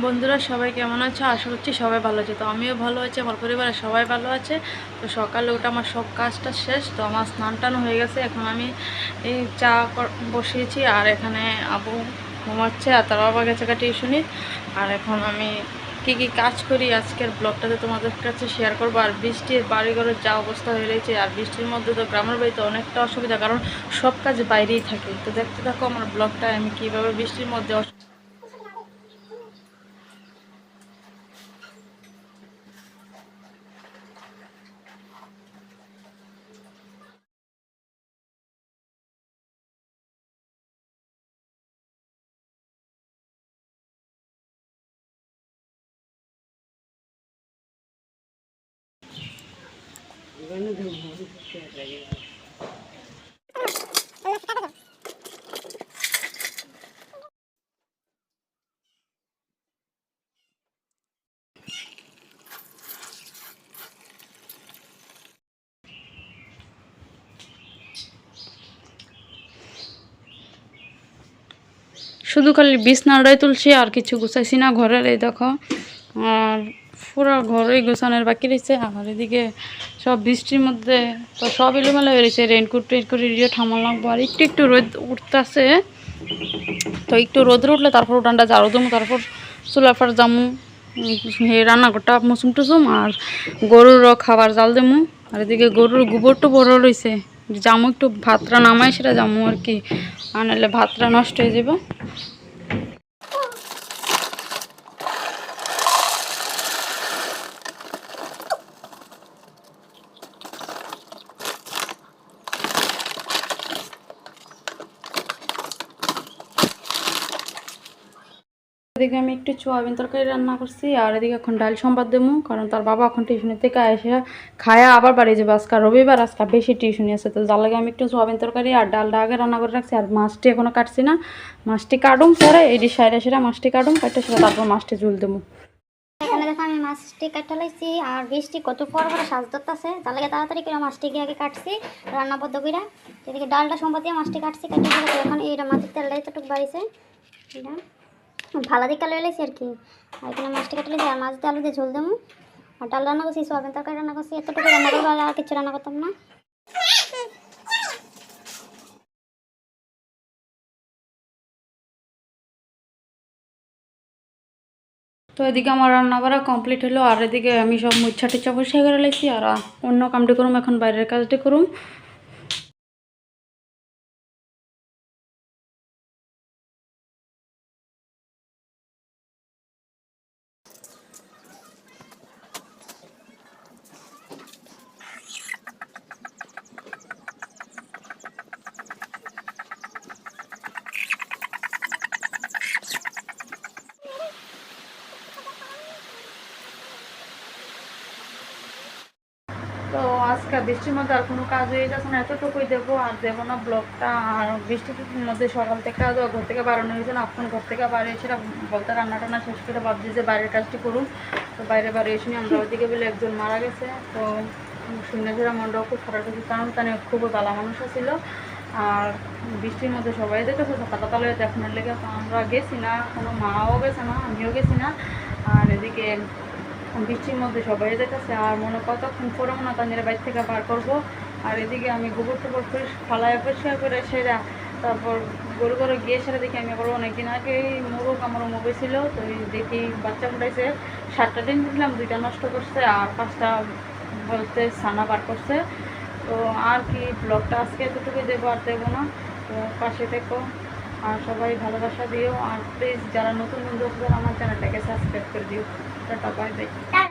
বন্ধুরা, সবাই কেমন আছে? আশা করছি সবাই ভালো আছে। তো আমিও ভালো আছি, আমার পরিবারের সবাই ভালো আছে। তো সকালে ওটা আমার সব কাজটা শেষ, তো আমার স্নান টান হয়ে গেছে। এখন আমি এই চা বসিয়েছি, আর এখানে আবু ঘুমাচ্ছে, আর তার বাবা গেছে টিউশনি। আর এখন আমি কি কি কাজ করি, আজকের ব্লগটাতে তোমাদের কাছে শেয়ার করব। আর বৃষ্টির বাড়িঘরের যা অবস্থা হয়ে রয়েছে, আর বৃষ্টির মধ্যে তো গ্রামের বাড়িতে অনেকটা অসুবিধা, কারণ সব কাজ বাইরেই থাকে। তো দেখতে থাকো আমার ব্লগটা আমি কীভাবে বৃষ্টির মধ্যে অস- শুধু খালি বিছনাটাই তুলছি আর কিছু গুছাইছি না ঘরের এই দেখো আর পুরো ঘরেই গোছানোর বাকি রয়েছে। আর এদিকে সব বৃষ্টির মধ্যে তো সব এলোমেলো হয়ে রয়েছে। রেনকোট টেনকোট দিয়ে ঠামাল লাগবো। আর একটু একটু রোদ উঠতেছে। তো একটু রোদ উঠলে তারপর উঠানটা জারো দেবো, তারপর চুলাফার জামু হে রান্না করটা মুসুম টুসুম আর গরুরও খাবার জাল দেবো। আর এদিকে গরুর গোবরটা বড় রয়েছে। জামু একটু ভাতটা নামাই সেটা জামু আর কি। আর নাহলে ভাতটা নষ্ট হয়ে যাবে। এদিকে আমি একটু সোয়াবিন তরকারি রান্না করছি, আর এদিকে এখন ডাল সম্বাদ দেবো, কারণ তার বাবা এখন টিউশনি থেকে এসে খায়া আবার বাড়ি যাবে। আজকে রবিবার, আজকে বেশি টিউশনি আছে, তো যার লাগে আমি একটু সোয়াবিন তরকারি আর ডালটা আগে রান্না করে রাখছি, আর মাছটি এখনও কাটছি না। মাছটি কাটুম পরে এটি সাইডে সেরা মাছটি কাটুম কাটতে সেটা তারপর মাছটি ঝুল দেবো। এখানে আমি মাছটি কাটা লাইছি, আর বৃষ্টি কত পর পরে সাজ ধরতেছে তার লাগে তাড়াতাড়ি করে মাছটি গিয়ে আগে কাটছি রান্না পদ্ধ এদিকে ডালটা সম্পদ দিয়ে মাছটি কাটছি, কাটি দিয়ে এখন এইটা মাছের তেলটা এতটুকু বাড়িছে এটা ভালো দিকে লয়ে লাইছি আর কি। আর এখানে মাছটি কাটে আর মাছ দিয়ে আলু দিয়ে ঝোল দেবো। আর ডাল রান্না করছি, সোয়াবিন তরকারি রান্না করছি, এতটুকু রান্না করব, আর কিছু রান্না করতাম না। তো এদিকে আমার রান্না বাড়া কমপ্লিট হলো, আর এদিকে আমি সব মুচ্ছা টুচ্ছা বসে করে লাইছি, আর অন্য কামটি করুম, এখন বাইরের কাজটি করুম। তো আজকে বৃষ্টির মধ্যে আর কোনো কাজ হয়ে যাচ্ছে না, এতটুকুই দেবো। আর দেবো না ব্লগটা। আর বৃষ্টির মধ্যে সকাল থেকে আজ ঘর থেকে বাড়ানো হয়েছে না ঘর থেকে বাড়িয়েছি বলতে রান্না টান্না শেষ করে ভাবছি যে বাইরের কাজটি করুন তো বাইরে বাড়িয়েছি আমরা ওইদিকে বলে একজন মারা গেছে। তো ফেরা মনটাও খুব খারাপ হয়েছে, কারণ তানে খুবই ভালো মানুষ ছিল। আর বৃষ্টির মধ্যে সবাই দেখেছে সকাল সকালে দেখানোর লেগে আমরা গেছি না, কোনো মাও গেছে না, আমিও গেছি না। আর এদিকে বৃষ্টির মধ্যে সবাই যেতেছে আর মনে কতক্ষণ পরে মনে তাদের বাইর থেকে বার করব। আর এদিকে আমি গোবর টোবর করে ফালায় পরিষ্কার করে সেরা, তারপর গরু গরু গিয়ে সেটা দেখি আমি আবার অনেকদিন আগে মোরগ আমার মুভি ছিল, তো দেখি বাচ্চা ফুটাইছে সাতটা দিন দিলাম, দুইটা নষ্ট করছে, আর পাঁচটা বলতে ছানা বার করছে। তো আর কি ব্লগটা আজকে এতটুকুই দেবো আর দেবো না। তো পাশে থেকো, আর সবাই ভালোবাসা দিও, আর প্লিজ যারা নতুন বন্ধু আমার চ্যানেলটাকে সাবস্ক্রাইব করে দিও। ところでした。